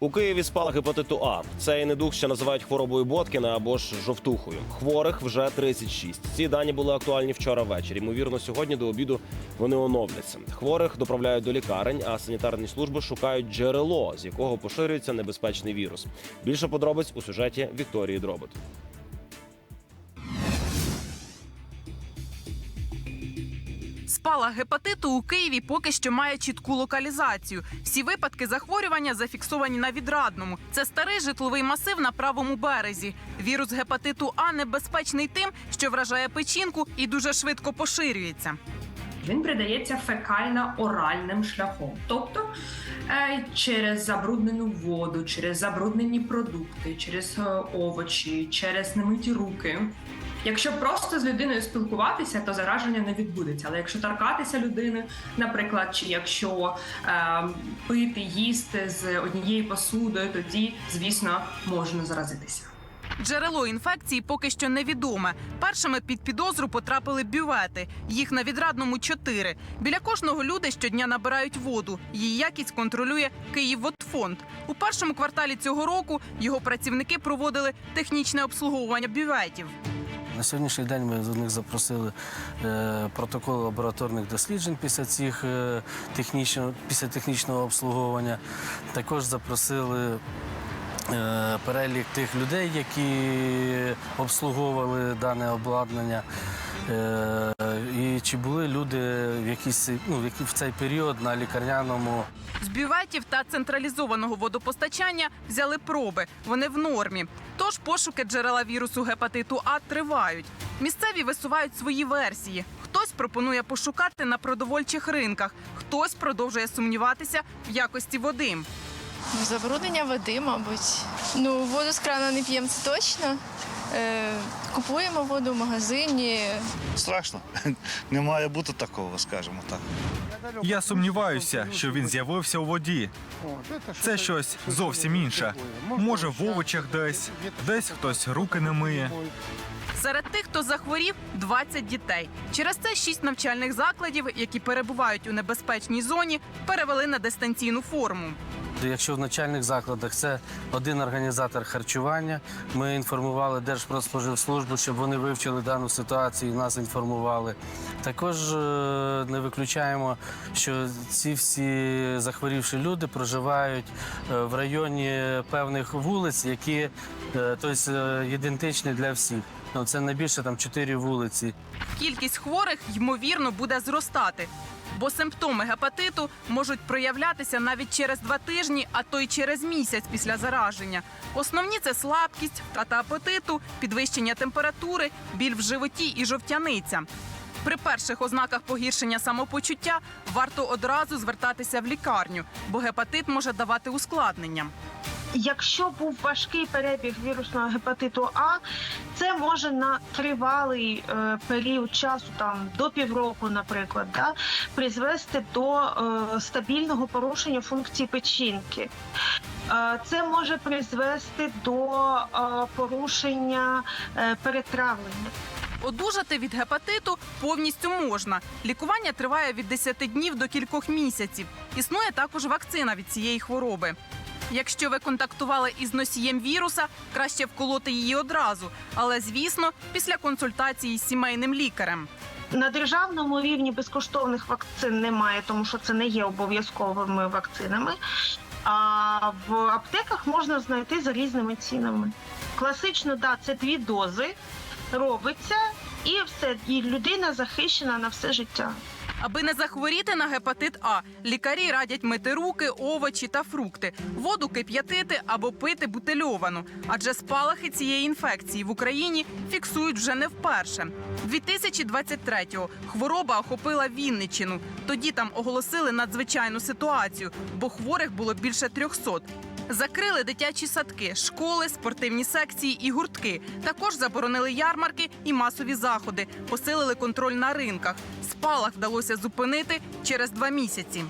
У Києві спала гепатиту А. Цей недух ще називають хворобою Боткіна або ж жовтухою. Хворих вже 36. Ці дані були актуальні вчора ввечері. Ймовірно, сьогодні до обіду вони оновляться. Хворих доправляють до лікарень, а санітарні служби шукають джерело, з якого поширюється небезпечний вірус. Більше подробиць у сюжеті Вікторії Дробот. Спалах гепатиту у Києві поки що має чітку локалізацію. Всі випадки захворювання зафіксовані на відрадному. Це старий житловий масив на правому березі. Вірус гепатиту А небезпечний тим, що вражає печінку і дуже швидко поширюється. Він передається фекально-оральним шляхом, тобто е, через забруднену воду, через забруднені продукти, через е, овочі, через немиті руки. Якщо просто з людиною спілкуватися, то зараження не відбудеться. Але якщо торкатися людини, наприклад, чи якщо е, пити, їсти з однією посудою, тоді, звісно, можна заразитися. Джерело інфекції поки що невідоме. Першими під підозру потрапили бювети. Їх на відрадному чотири. Біля кожного люди щодня набирають воду. Її якість контролює Київводфонд. У першому кварталі цього року його працівники проводили технічне обслуговування бюветів. На сьогоднішній день ми до них запросили протоколи протокол лабораторних досліджень після цих е, технічного, після технічного обслуговування. Також запросили е, перелік тих людей, які обслуговували дане обладнання. Е, і чи були люди в якісь ну, в цей період на лікарняному З бюветів та централізованого водопостачання взяли проби. Вони в нормі. Тож пошуки джерела вірусу гепатиту А тривають. Місцеві висувають свої версії. Хтось пропонує пошукати на продовольчих ринках, хтось продовжує сумніватися в якості води. Забруднення води, мабуть. Ну, воду з крана не п'ємо, це точно. Е, купуємо воду в магазині. Страшно. Не має бути такого, скажімо так. Я сумніваюся, що він з'явився у воді. Це щось зовсім інше. Може, в овочах десь, десь хтось руки не миє. Серед тих, хто захворів, 20 дітей. Через це шість навчальних закладів, які перебувають у небезпечній зоні, перевели на дистанційну форму. Якщо в начальних закладах це один організатор харчування, ми інформували Держпродспоживслужбу, щоб вони вивчили дану ситуацію і нас інформували. Також е, не виключаємо, що ці всі захворівші люди проживають е, в районі певних вулиць, які тобто, ідентичні для всіх. Ну, це найбільше там чотири вулиці. Кількість хворих ймовірно буде зростати. Бо симптоми гепатиту можуть проявлятися навіть через два тижні, а то й через місяць після зараження. Основні це слабкість, втрата апетиту, підвищення температури, біль в животі і жовтяниця. При перших ознаках погіршення самопочуття варто одразу звертатися в лікарню, бо гепатит може давати ускладнення. Якщо був важкий перебіг вірусного гепатиту А, це може на тривалий е, період часу, там до півроку, наприклад, да, призвести до е, стабільного порушення функції печінки. Е, це може призвести до е, порушення е, перетравлення. Одужати від гепатиту повністю можна. Лікування триває від 10 днів до кількох місяців. Існує також вакцина від цієї хвороби. Якщо ви контактували із носієм віруса, краще вколоти її одразу, але звісно, після консультації з сімейним лікарем. На державному рівні безкоштовних вакцин немає, тому що це не є обов'язковими вакцинами. А в аптеках можна знайти за різними цінами. Класично, да, це дві дози робиться, і все, і людина захищена на все життя. Аби не захворіти на гепатит А, лікарі радять мити руки, овочі та фрукти, воду кип'ятити або пити бутильовану. Адже спалахи цієї інфекції в Україні фіксують вже не вперше. 2023-го хвороба охопила Вінниччину. Тоді там оголосили надзвичайну ситуацію, бо хворих було більше 300. Закрили дитячі садки, школи, спортивні секції і гуртки. Також заборонили ярмарки і масові заходи, посилили контроль на ринках. Спалах вдалося зупинити через два місяці.